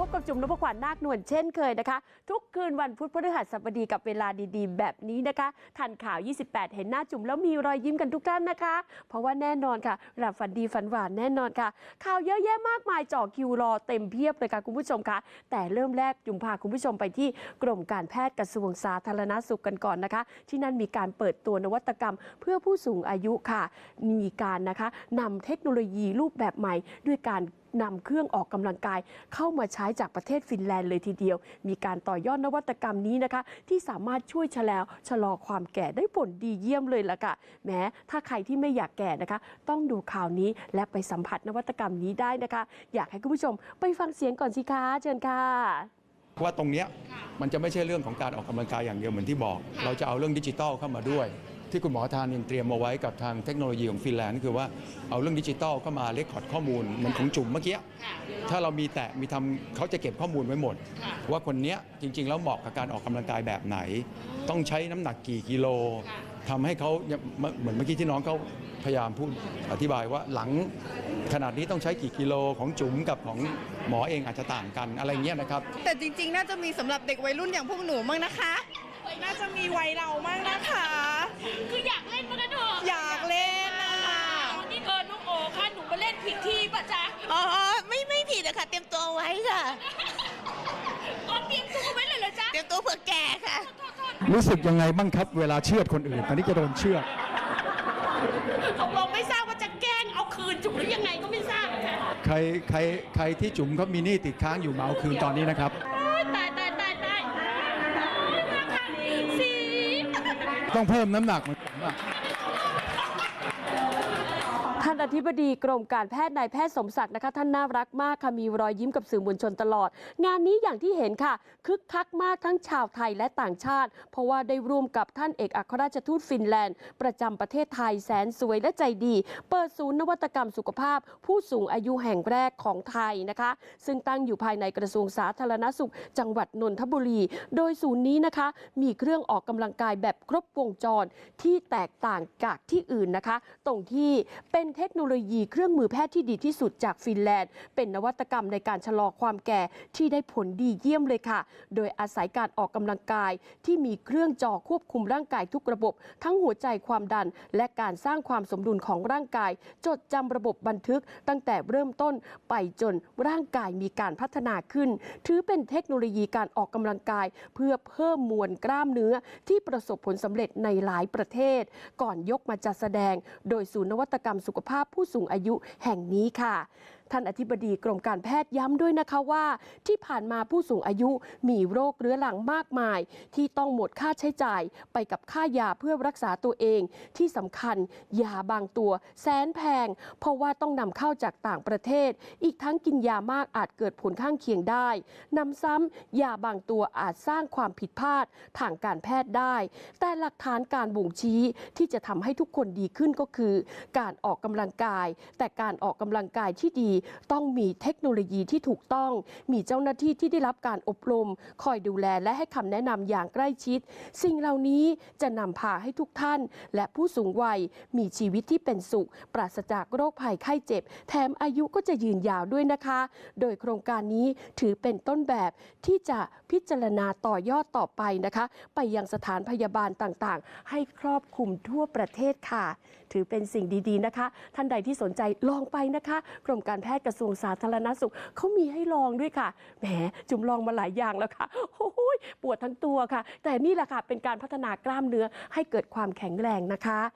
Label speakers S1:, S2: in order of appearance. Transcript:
S1: พบกับจุ๋มนพขวัญนาคนวลเช่นเคยนะคะ ทุกคืนวันพุธพฤหัสบดีกับเวลาดีๆ แบบนี้นะคะทันข่าว 28 เห็นหน้าจุ๋มแล้วมีรอยยิ้มกันทุกท่านนะคะ เพราะว่าแน่นอนค่ะหลับฝันดีฝันหวานแน่นอนค่ะ ข่าวเยอะแยะมากมายจ่อคิวรอเต็มเพียบเลยค่ะคุณผู้ชมคะแต่เริ่มแรกจุ๋มพาคุณผู้ชมไปที่กรมการแพทย์กระทรวงสาธารณสุขกันก่อนนะคะ ที่นั่นมีการเปิดตัวนวัตกรรม เพื่อผู้สูงอายุค่ะ มีการนะคะนำเทคโนโลยีรูปแบบใหม่ด้วยการ นำเครื่องออกกำลังกาย เข้ามาใช้จากประเทศฟินแลนด์เลยทีเดียว มีการต่อยอดนวัตกรรมนี้นะคะ ที่สามารถช่วยชะลอชะลอความแก่ได้ผลดีเยี่ยมเลยล่ะค่ะแม้ถ้าใครที่ไม่อยากแก่นะคะ ต้องดูข่าวนี้และไปสัมผัสนวัตกรรมนี้ได้นะคะ อยากให้คุณผู้ชมไปฟังเสียงก่อนสิคะเชิญค่ะ
S2: ว่าตรงเนี้ยมันจะไม่ใช่เรื่องของการออกกำลังกายอย่างเดียวเหมือนที่บอก เราจะเอาเรื่องดิจิทัลเข้ามาด้วย ที่คุณหมอทานยังเตรียมมาไว้กับทางเทคโนโลยีของฟินแลนด์คือว่าเอาเรื่องดิจิทัลเข้ามาเรคคอร์ดข้อมูลเหมือนของจุ่มเมื่อกี้ถ้าเรามีแตะมีทำเขาจะเก็บข้อมูลไว้หมด ว่าคนเนี้ยจริง ๆ แล้วเหมาะกับการออกกำลังกายแบบไหน ต้องใช้น้ำหนักกี่กิโลทำให้เขาเนี่ยเหมือนเมื่อกี้ที่น้องเขาพยายามพูดอธิบายว่าหลังขนาดนี้ต้องใช้กี่กิโลของจุ๋มกับของหมอเองอาจจะต่างกันอะไรเงี้ยนะครับ
S3: แต่จริง ๆ น่าจะมีสำหรับเด็กวัยรุ่นอย่างพวกหนูมั้งนะคะ
S4: น่าจะมีวัยเรามากนะคะ
S5: คืออยากเล่นมันกันเถอะ
S4: อยากเล่นนะ
S5: นี่เออน้องโอค่ะหนูมาเล่นผิดที่ป่ะจ๊ะ
S4: อ๋อ ไม่ไม่ผิดอะค่ะเตรียมตัวไว้ค่ะ
S5: อ๋อเตรียมตัวไว้เลยเหรอจ๊ะ
S4: เตรียมตัวเผื่อแก่ค่ะ
S2: รู้สึกยังไงบ้างครับ เวลาเชือดคนอื่น ตอนนี้จะโดนเชือด
S5: ตกลงไม่ทราบว่าจะแกล้งเอาคืนจุกหรือยังไงก็ไม่ทราบอะค่ะ
S2: ใครใครใครที่จุ๋มเขามีหนี้ติดค้างอยู่มาเอาคืนตอนนี้นะครับ
S5: โอ๊ยตายตายตายตายมาค่ะสี
S2: ต้องเพิ่มน้ำหนักเหมือนผมอะ
S1: ท่าน อธิบดีกรมการแพทย์นายแพทย์สมศักดิ์นะคะท่านน่ารักมากค่ะมีรอยยิ้มกับสื่อมวลชนตลอด งานนี้อย่างที่เห็นค่ะ คึกคักมากทั้งชาวไทยและต่างชาติ เพราะว่าได้ร่วมกับท่านเอกอัครราชทูตฟินแลนด์ ประจำประเทศไทยแสนสวยและใจดี เปิดศูนย์นวัตกรรมสุขภาพ ผู้สูงอายุแห่งแรกของไทยนะคะ ซึ่งตั้งอยู่ภายในกระทรวงสาธารณสุข จังหวัดนนทบุรี โดยศูนย์นี้นะคะ มีเครื่องออกกำลังกายแบบครบวงจรที่แตกต่างจากที่อื่นนะคะ ตรงที่เป็นเทคคโนโลยีเครื่องมือแพทย์ที่ดีที่สุดจากฟินแลนด์ เป็นนวัตกรรมในการชะลอความแก่ที่ได้ผลดีเยี่ยมเลยค่ะ โดยอาศัยการออกกำลังกายที่มีเครื่องจอควบคุมร่างกายทุกระบบ ทั้งหัวใจความดัน และการสร้างความสมดุลของร่างกาย จดจำระบบบันทึก ตั้งแต่เริ่มต้นไปจนร่างกายมีการพัฒนาขึ้น ถือเป็นเทคโนโลยีการออกกำลังกาย เพื่อเพิ่มมวลกล้ามเนื้อที่ประสบผลสำเร็จในหลายประเทศ ก่อนยกมาจัดแสดง โดยศูนย์นวัตกรรมสุขภาพผู้สูงอายุแห่งนี้ค่ะ ท่านอธิบดีกรมการแพทย์ย้ำด้วยนะคะว่า ที่ผ่านมาผู้สูงอายุมีโรคเรื้อรังมากมาย ที่ต้องหมดค่าใช้จ่ายไปกับค่ายาเพื่อรักษาตัวเอง ที่สำคัญยาบางตัวแสนแพง เพราะว่าต้องนำเข้าจากต่างประเทศ อีกทั้งกินยามากอาจเกิดผลข้างเคียงได้นำซ้ำยาบางตัวอาจสร้างความผิดพลาดทางการแพทย์ได้ แต่หลักฐานการบ่งชี้ที่จะทำให้ทุกคนดีขึ้นก็คือ การออกกำลังกาย แต่การออกกำลังกายที่ดีต้องมีเทคโนโลยีที่ถูกต้อง มีเจ้าหน้าที่ที่ได้รับการอบรม คอยดูแลและให้คำแนะนำอย่างใกล้ชิด สิ่งเหล่านี้จะนำพาให้ทุกท่าน และผู้สูงวัยมีชีวิตที่เป็นสุข ปราศจากโรคภัยไข้เจ็บ แถมอายุก็จะยืนยาวด้วยนะคะ โดยโครงการนี้ถือเป็นต้นแบบที่จะพิจารณาต่อยอดต่อไปนะคะ ไปยังสถานพยาบาลต่างๆ ให้ครอบคลุมทั่วประเทศค่ะ ถือเป็นสิ่งดีๆนะคะ ท่านใดที่สนใจลองไปนะคะ กรมการแพทย์กระทรวงสาธารณสุขเขามีให้ลองด้วยค่ะ แหม จุ่มลองมาหลายอย่างแล้วค่ะโอ้ยปวดทั้งตัวค่ะ แต่นี่แหละค่ะเป็นการพัฒนากล้ามเนื้อให้เกิดความแข็งแรงนะคะ